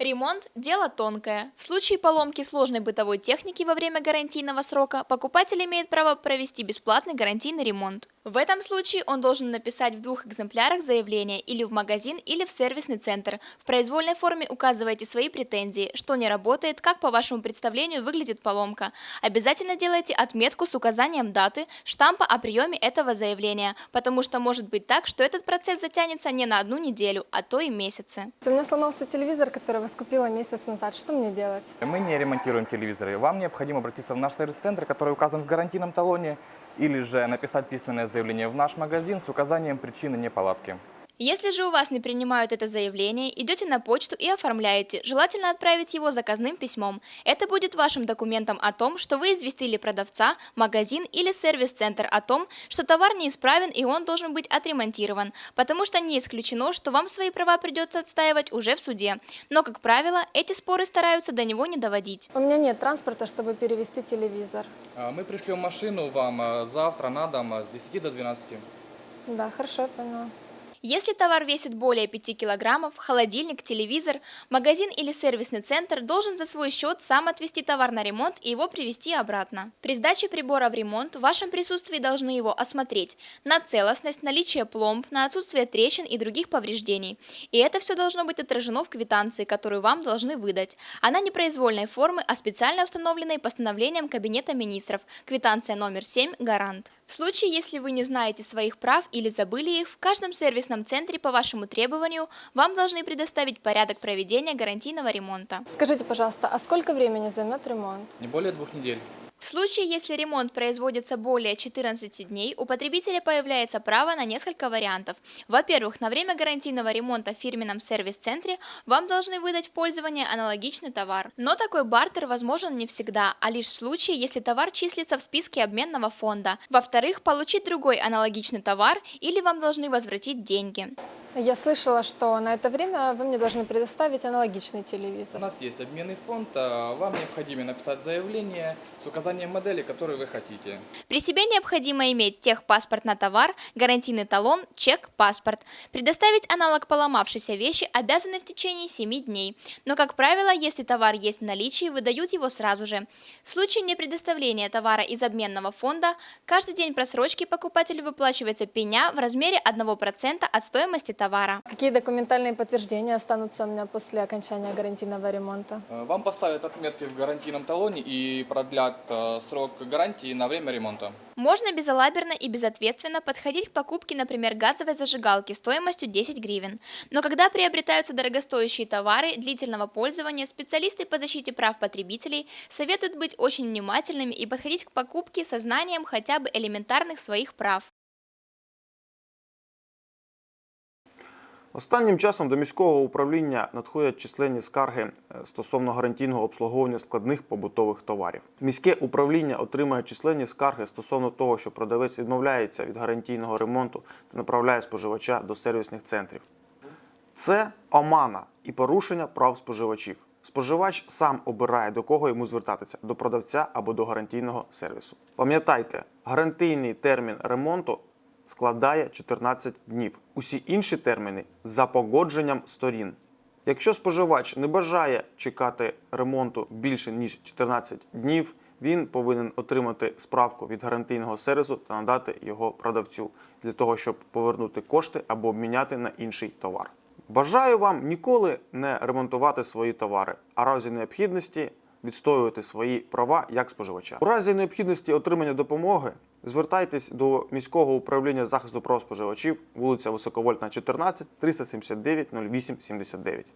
Ремонт – дело тонкое. В случае поломки сложной бытовой техники во время гарантийного срока покупатель имеет право провести бесплатный гарантийный ремонт. В этом случае он должен написать в двух экземплярах заявление или в магазин, или в сервисный центр. В произвольной форме указывайте свои претензии, что не работает, как по вашему представлению выглядит поломка. Обязательно делайте отметку с указанием даты, штампа о приеме этого заявления, потому что может быть так, что этот процесс затянется не на одну неделю, а то и месяцы. У меня сломался телевизор, который вас купила месяц назад. Что мне делать? Мы не ремонтируем телевизоры. Вам необходимо обратиться в наш сервис-центр, который указан в гарантийном талоне, или же написать письменное заявление в наш магазин с указанием причины неполадки. Если же у вас не принимают это заявление, идете на почту и оформляете, желательно отправить его заказным письмом. Это будет вашим документом о том, что вы известили продавца, магазин или сервис-центр о том, что товар неисправен и он должен быть отремонтирован, потому что не исключено, что вам свои права придется отстаивать уже в суде. Но, как правило, эти споры стараются до него не доводить. У меня нет транспорта, чтобы перевести телевизор. А, Мы пришлем машину вам а, завтра на дом а, с 10 до 12. Да, хорошо, я поняла. Если товар весит более 5 килограммов, холодильник, телевизор, магазин или сервисный центр должен за свой счет сам отвезти товар на ремонт и его привезти обратно. При сдаче прибора в ремонт в вашем присутствии должны его осмотреть на целостность, наличие пломб, на отсутствие трещин и других повреждений. И это все должно быть отражено в квитанции, которую вам должны выдать. Она не произвольной формы, а специально установленной постановлением Кабинета министров. Квитанция номер 7 «Гарант». В случае, если вы не знаете своих прав или забыли их, в каждом сервисном центре по вашему требованию вам должны предоставить порядок проведения гарантийного ремонта. Скажите, пожалуйста, а сколько времени займет ремонт? Не более двух недель. В случае, если ремонт производится более 14 дней, у потребителя появляется право на несколько вариантов. Во-первых, на время гарантийного ремонта в фирменном сервис-центре вам должны выдать в пользование аналогичный товар. Но такой бартер возможен не всегда, а лишь в случае, если товар числится в списке обменного фонда. Во-вторых, получить другой аналогичный товар или вам должны возвратить деньги. Я слышала, что на это время вы мне должны предоставить аналогичный У телевизор. нас есть обменный фонд. а, Вам необходимо написать заявление с указанием модели, которую вы хотите. При себе необходимо иметь техпаспорт на товар, гарантийный талон, чек, паспорт. Предоставить аналог поломавшейся вещи обязаны в течение 7 дней. Но, как правило, если товар есть в наличии, выдают его сразу же. В случае непредоставления товара из обменного фонда, каждый день просрочки покупателю выплачивается пеня в размере 1% от стоимости товара. Какие документальные подтверждения останутся у меня после окончания гарантийного ремонта? Э, Вам поставят отметки в гарантийном талоне и продлят э, срок гарантии на время ремонта. Можно безалаберно и безответственно подходить к покупке, например, газовой зажигалки стоимостью 10 гривен. Но когда приобретаются дорогостоящие товары длительного пользования, специалисты по защите прав потребителей советуют быть очень внимательными и подходить к покупке со знанием хотя бы элементарных своих прав. Останнім часом до міського управління надходять численні скарги е, стосовно гарантійного обслуговування складних побутових товарів. Міське управління отримує численні скарги стосовно того, що продавець відмовляється від гарантійного ремонту та направляє споживача до сервісних центрів. Це омана і порушення прав споживачів. Споживач сам обирає, до кого йому звертатися до продавця або до гарантійного сервісу. Пам'ятайте, гарантійний термін ремонту складає 14 днів. Усі інші терміни за погодженням сторін. Якщо споживач не бажає чекати ремонту більше ніж 14 днів, він повинен отримати справку від гарантійного сервісу та надати його продавцю для того, щоб повернути кошти або обміняти на інший товар. Бажаю вам ніколи не ремонтувати свої товари, а разі необхідності відстоювати свої права як споживача. У разі необхідності отримання допомоги звертайтесь до міського управління захисту прав споживачів, вулиця Високовольтна, 14, 379 08 79.